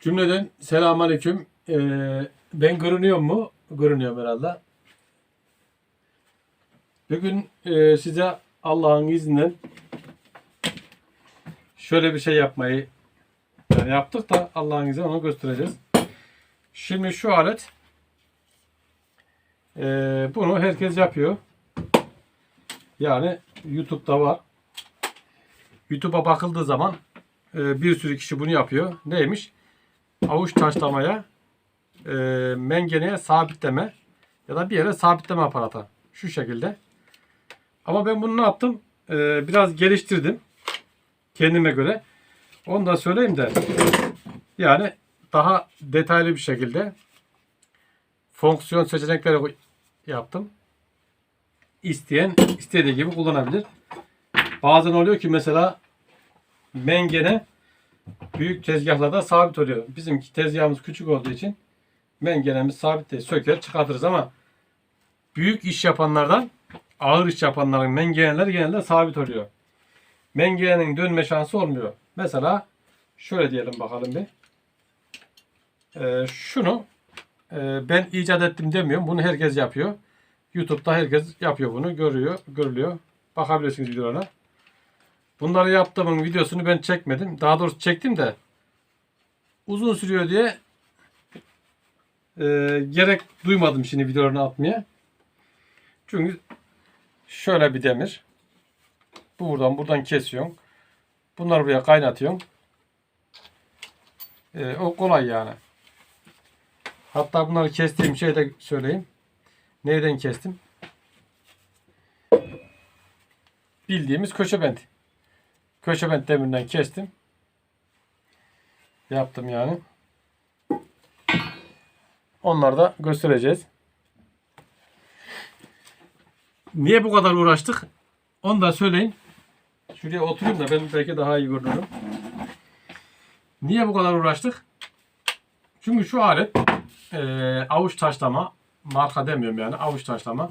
Cümleden selamünaleyküm. Ee, ben görünüyor mu? Görünüyorum herhalde. Bugün e, size Allah'ın izniyle şöyle bir şey yapmayı yani yaptık da Allah'ın izniyle onu göstereceğiz. Şimdi şu alet e, bunu herkes yapıyor. Yani YouTube'da var. YouTube'a bakıldığı zaman e, bir sürü kişi bunu yapıyor. Neymiş? Avuç taşlamaya, e, mengeneye sabitleme ya da bir yere sabitleme aparatı. Şu şekilde. Ama ben bunu ne yaptım? E, biraz geliştirdim. Kendime göre. Onu da söyleyeyim de. Yani daha detaylı bir şekilde fonksiyon seçenekleri yaptım. İsteyen istediği gibi kullanabilir. Bazen oluyor ki mesela mengene büyük tezgahlarda sabit oluyor. Bizimki tezgahımız küçük olduğu için mengenemiz sabit değil. Söker çıkartırız ama büyük iş yapanlardan ağır iş yapanların mengeneleri genelde sabit oluyor. Mengenenin dönme şansı olmuyor. Mesela şöyle diyelim bakalım bir. Ee, şunu e, ben icat ettim demiyorum. Bunu herkes yapıyor. YouTube'da herkes yapıyor bunu. Görüyor, görülüyor. Bakabilirsiniz videolara. Bunları yaptığımın videosunu ben çekmedim. Daha doğrusu çektim de uzun sürüyor diye e, gerek duymadım şimdi videolarını atmaya. Çünkü şöyle bir demir. Bu buradan buradan kesiyorsun. Bunları buraya kaynatıyorsun. E, o kolay yani. Hatta bunları kestiğim şeyi de söyleyeyim. Neyden kestim? Bildiğimiz köşebent. Köşebent demirinden kestim. Yaptım yani. Onları da göstereceğiz. Niye bu kadar uğraştık? Onu da söyleyin. Şuraya oturayım da ben belki daha iyi görünürüm. Niye bu kadar uğraştık? Çünkü şu alet e, avuç taşlama marka demiyorum yani avuç taşlama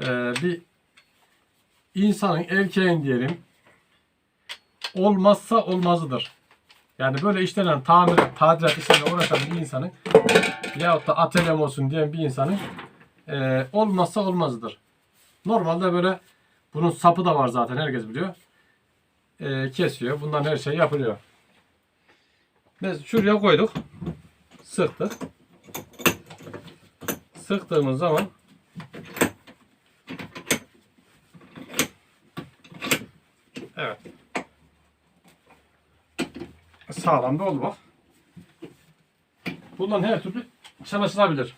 e, bir insanın erkeğin diyelim olmazsa olmazıdır. Yani böyle işlenen tamir, tadilat işlerine uğraşan bir insanın yahut da atölyem olsun diyen bir insanın e, olmazsa olmazıdır. Normalde böyle bunun sapı da var zaten herkes biliyor. E, kesiyor. Bundan her şey yapılıyor. Biz şuraya koyduk. Sıktık. Sıktığımız zaman Sağlam oldu bak. Bundan her türlü çalışılabilir.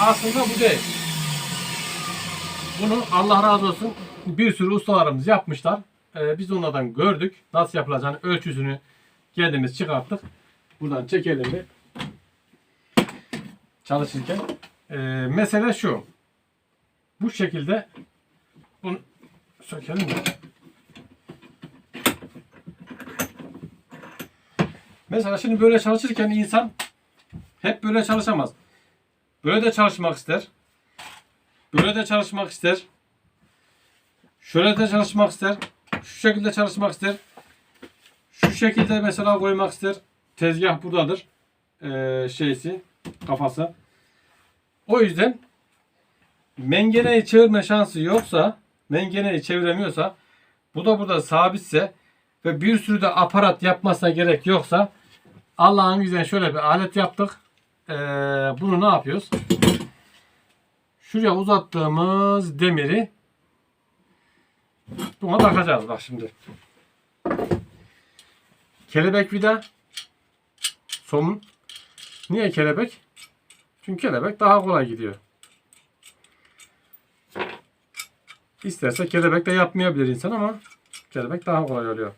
Aslında bu değil. Bunu Allah razı olsun bir sürü ustalarımız yapmışlar. Ee, biz onlardan gördük. Nasıl yapılacağını ölçüsünü kendimiz çıkarttık. Buradan çekelim bir. Çalışırken. Ee, mesele şu. Bu şekilde bunu sökelim? Mesela şimdi böyle çalışırken insan hep böyle çalışamaz. Böyle de çalışmak ister. Böyle de çalışmak ister. Şöyle de çalışmak ister. Şu şekilde çalışmak ister. Şu şekilde mesela koymak ister. Tezgah buradadır. Ee, şeysi, kafası. O yüzden mengeneyi çevirme şansı yoksa, mengeneyi çeviremiyorsa, bu da burada sabitse ve bir sürü de aparat yapmasına gerek yoksa Allah'ın izniyle şöyle bir alet yaptık. Ee, bunu ne yapıyoruz? Şuraya uzattığımız demiri buna takacağız bak şimdi. Kelebek vida somun. Niye kelebek? Çünkü kelebek daha kolay gidiyor. İsterse kelebek de yapmayabilir insan ama kelebek daha kolay oluyor.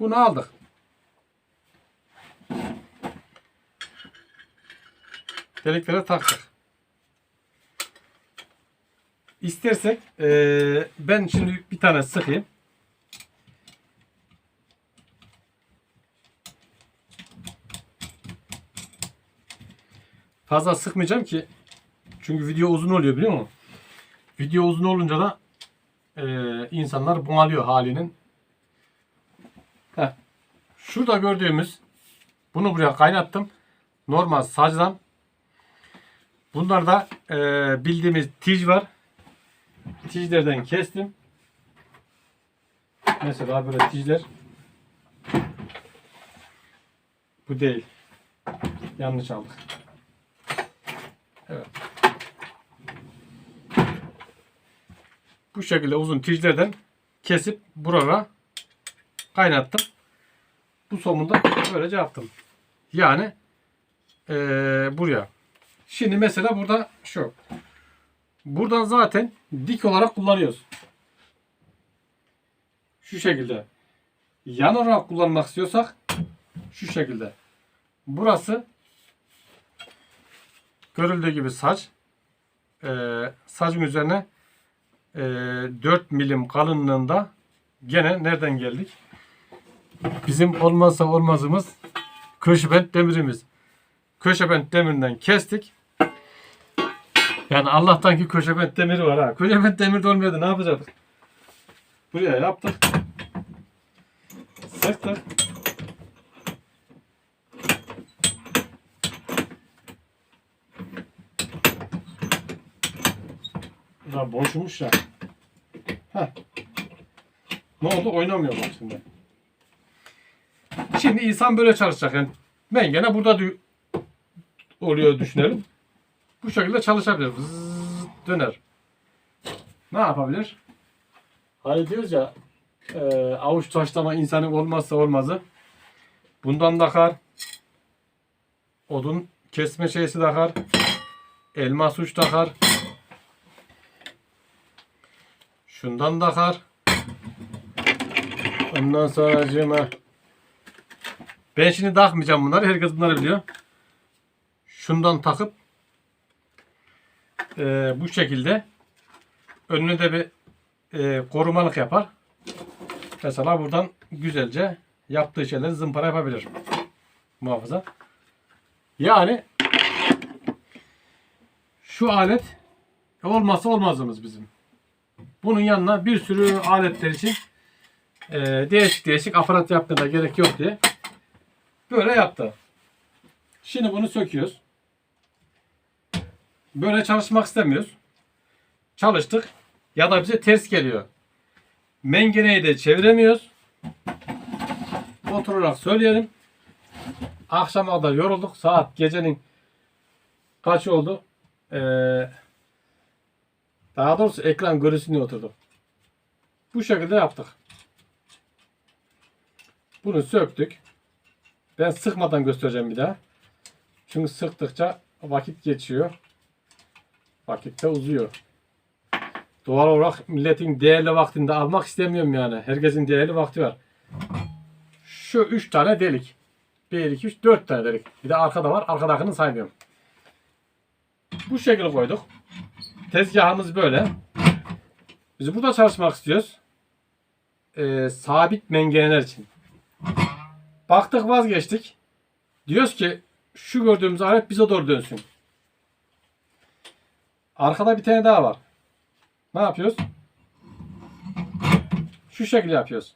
Bunu aldık. Deliklere taktık. İstersek eee, ben şimdi bir tane sıkayım. Fazla sıkmayacağım ki çünkü video uzun oluyor biliyor musun? Video uzun olunca da eee, insanlar bunalıyor halinin. Heh. Şurada gördüğümüz bunu buraya kaynattım. Normal sacdan. Bunlarda eee, bildiğimiz tij var. Tijlerden kestim. Mesela böyle tijler. Bu değil. Yanlış aldık. Evet. Bu şekilde uzun tijlerden kesip buraya kaynattım. Bu somunda böylece yaptım. Yani eee, buraya. Şimdi mesela burada şu. Buradan zaten dik olarak kullanıyoruz. Şu şekilde. Yan olarak kullanmak istiyorsak şu şekilde. Burası görüldüğü gibi saç. Ee, sacın üzerine e, 4 milim kalınlığında gene nereden geldik? Bizim olmazsa olmazımız köşebent demirimiz. Köşebent demirinden kestik. Yani Allah'tan ki köşebent demiri var ha. Köşebent demir de ne yapacaktık? Buraya yaptık. Sıktık. Ulan boşmuş ya. Heh. Ne oldu? Oynamıyor bak şimdi. Şimdi insan böyle çalışacak. Yani ben gene burada oluyor düşünelim. Bu şekilde çalışabilir. Vızz, döner. Ne yapabilir? Hani diyoruz ya e, avuç taşlama insanın olmazsa olmazı. Bundan takar. Odun kesme şeysi takar. Elmas uç takar. Şundan takar. Ondan sonra cıma. Ben şimdi takmayacağım bunları. Herkes bunları biliyor. Şundan takıp e, bu şekilde önüne de bir e, korumalık yapar. Mesela buradan güzelce yaptığı şeyleri zımpara yapabilir. Muhafaza. Yani şu alet olmazsa olmazımız bizim. Bunun yanına bir sürü aletler için e, değişik değişik aparat yaptığına gerek yok diye böyle yaptı. Şimdi bunu söküyoruz. Böyle çalışmak istemiyoruz. Çalıştık. Ya da bize ters geliyor. Mengeneyi de çeviremiyoruz. Oturarak söyleyelim. Akşama kadar yorulduk. Saat gecenin kaç oldu? Ee, daha doğrusu ekran görüntüsüne oturduk. Bu şekilde yaptık. Bunu söktük. Ben sıkmadan göstereceğim bir daha. Çünkü sıktıkça vakit geçiyor. Vakit de uzuyor. Doğal olarak milletin değerli vaktinde almak istemiyorum yani. Herkesin değerli vakti var. Şu üç tane delik. 1, 2, 3, 4 tane delik. Bir de arkada var. Arkadakini saymıyorum. Bu şekilde koyduk. Tezgahımız böyle. Biz burada çalışmak istiyoruz. Ee, sabit mengeneler için. Baktık vazgeçtik. Diyoruz ki şu gördüğümüz alet bize doğru dönsün. Arkada bir tane daha var. Ne yapıyoruz? Şu şekilde yapıyoruz.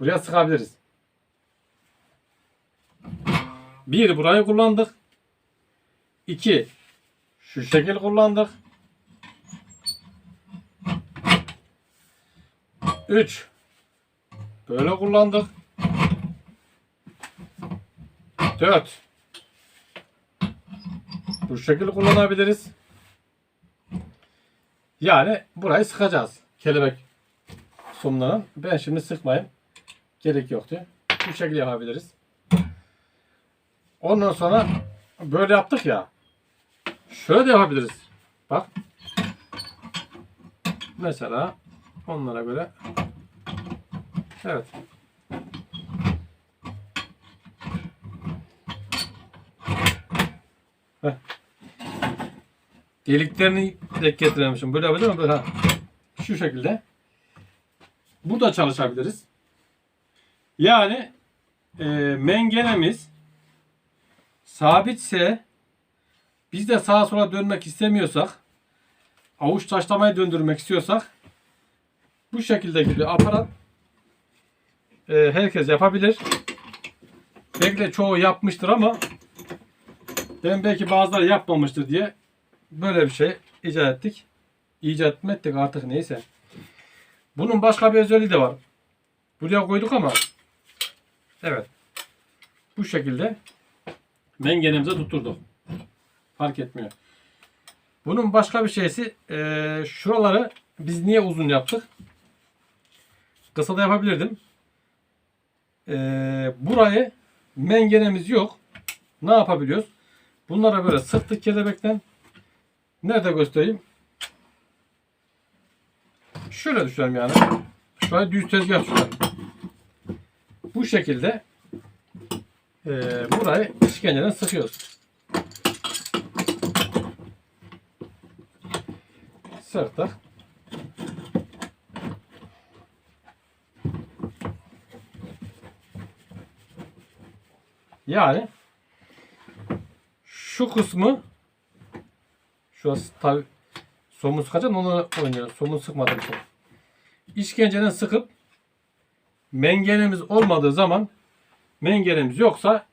Buraya sıkabiliriz. Bir burayı kullandık. İki şu şekil kullandık. Üç böyle kullandık. Dört bu şekil kullanabiliriz. Yani burayı sıkacağız. Kelebek somlarının. Ben şimdi sıkmayayım. Gerek yoktu. Bu şekilde yapabiliriz. Ondan sonra böyle yaptık ya. Şöyle de yapabiliriz. Bak. Mesela onlara göre Evet. Heh. Deliklerini denk getiremişim. Böyle yapacağım ama böyle. Şu şekilde. Burada çalışabiliriz. Yani e, mengenemiz sabitse biz de sağa sola dönmek istemiyorsak avuç taşlamayı döndürmek istiyorsak bu şekilde bir aparat e, herkes yapabilir. Belki de çoğu yapmıştır ama ben belki bazıları yapmamıştır diye böyle bir şey icat ettik. İcat ettik artık neyse. Bunun başka bir özelliği de var. Buraya koyduk ama evet. Bu şekilde mengenemize tutturduk. Fark etmiyor. Bunun başka bir şeysi eee, şuraları biz niye uzun yaptık? Kısa da yapabilirdim. Eee, burayı mengenemiz yok. Ne yapabiliyoruz? Bunlara böyle sıktık kelebekten. Nerede göstereyim? Şöyle düşünelim yani. Şurayı düz tezgah düşünelim. Bu şekilde eee burayı işkenceden sıkıyoruz. Sırttık. Yani şu kısmı şurası tabi somun sıkacağım onu oynuyor. Somun sıkmadım çok. İşkenceden sıkıp mengenemiz olmadığı zaman mengenemiz yoksa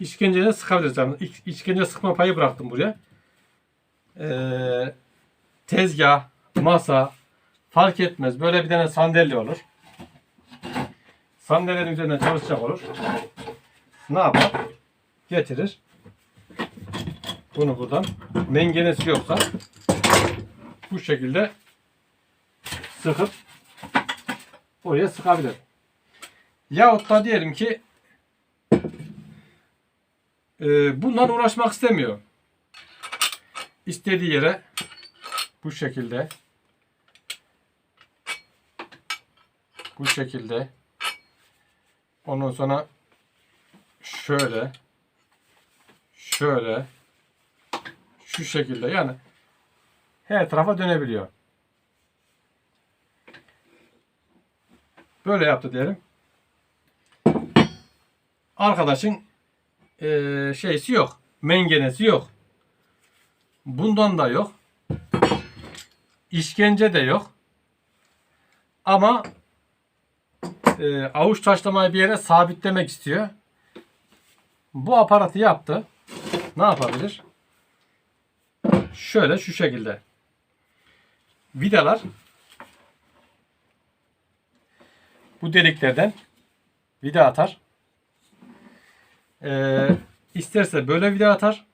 işkenceden sıkabiliriz. Yani iç- işkence sıkma payı bıraktım buraya. Ee, tezgah, masa fark etmez. Böyle bir tane sandalye olur. Sandalyenin üzerine çalışacak olur. Ne yapar? Getirir. Bunu buradan mengenesi yoksa bu şekilde sıkıp oraya sıkabilir. Yahut da diyelim ki e, bundan uğraşmak istemiyor. İstediği yere bu şekilde bu şekilde ondan sonra şöyle şöyle şu şekilde yani her tarafa dönebiliyor. Böyle yaptı diyelim. Arkadaşın eee şeysi yok. Mengenesi yok. Bundan da yok. İşkence de yok. Ama e, avuç taşlamayı bir yere sabitlemek istiyor. Bu aparatı yaptı. Ne yapabilir? Şöyle şu şekilde. Vidalar bu deliklerden vida atar. Ee, isterse böyle vida atar.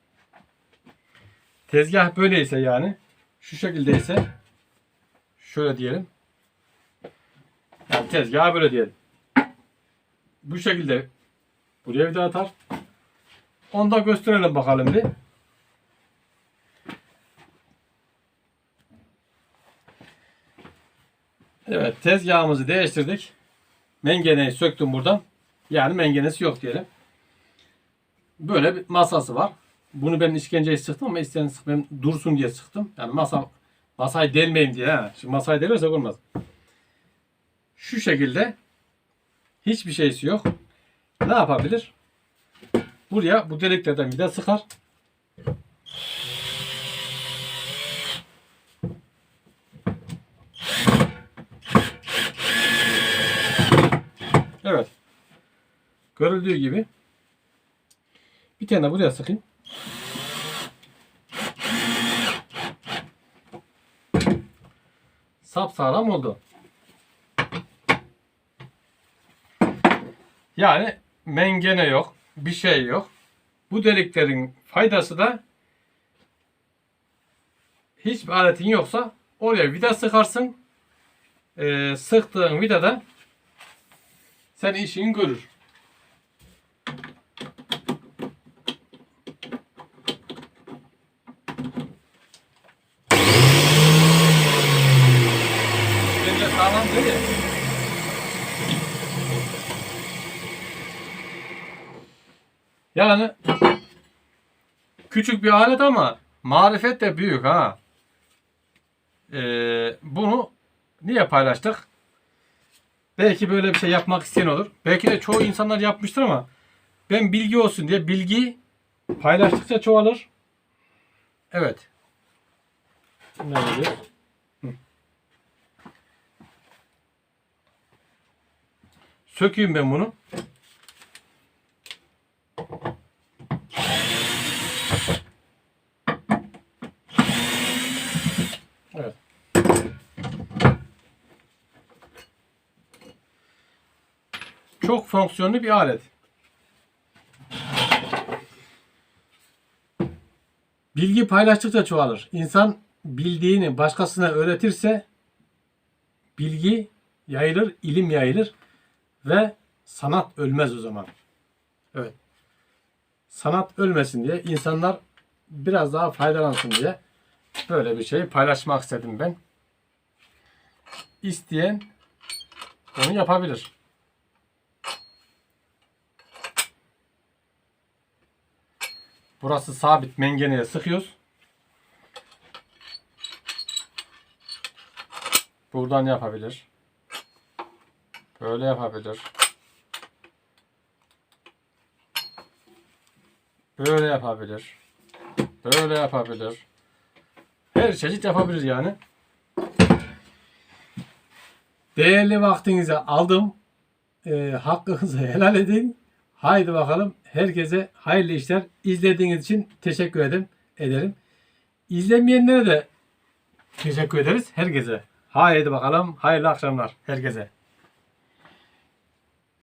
Tezgah böyleyse yani şu şekildeyse şöyle diyelim. Yani tezgah böyle diyelim. Bu şekilde buraya vida atar. Onu da gösterelim bakalım bir. Evet tezgahımızı değiştirdik. Mengeneyi söktüm buradan. Yani mengenesi yok diyelim. Böyle bir masası var. Bunu ben işkenceye sıktım ama isteyen sıkmayayım dursun diye sıktım. Yani masa masayı delmeyin diye. Ha. Şimdi masayı delersek olmaz. Şu şekilde hiçbir şeysi yok. Ne yapabilir? Buraya bu deliklerden vida sıkar. Evet. Görüldüğü gibi. Bir tane buraya sıkayım. Sap sağlam oldu. Yani mengene yok, bir şey yok. Bu deliklerin faydası da hiçbir aletin yoksa oraya vida sıkarsın. Ee, sıktığın vidada sen işini görür. Sağlam değil. Yani küçük bir alet ama Marifet de büyük ha. Ee, bunu niye paylaştık? Belki böyle bir şey yapmak isteyen olur. Belki de çoğu insanlar yapmıştır ama ben bilgi olsun diye bilgi paylaştıkça çoğalır. Evet. Ne dedi? Sökeyim ben bunu. Evet. Çok fonksiyonlu bir alet. Bilgi paylaştıkça çoğalır. İnsan bildiğini başkasına öğretirse bilgi yayılır, ilim yayılır ve sanat ölmez o zaman. Evet. Sanat ölmesin diye insanlar biraz daha faydalansın diye böyle bir şeyi paylaşmak istedim ben. İsteyen onu yapabilir. Burası sabit mengeneye sıkıyoruz. Buradan yapabilir. Böyle yapabilir. Böyle yapabilir. Böyle yapabilir. Her çeşit yapabilir yani. Değerli vaktinizi aldım. Ee, hakkınızı helal edin. Haydi bakalım. Herkese hayırlı işler. İzlediğiniz için teşekkür ederim. ederim. İzlemeyenlere de teşekkür ederiz. Herkese. Haydi bakalım. Hayırlı akşamlar herkese.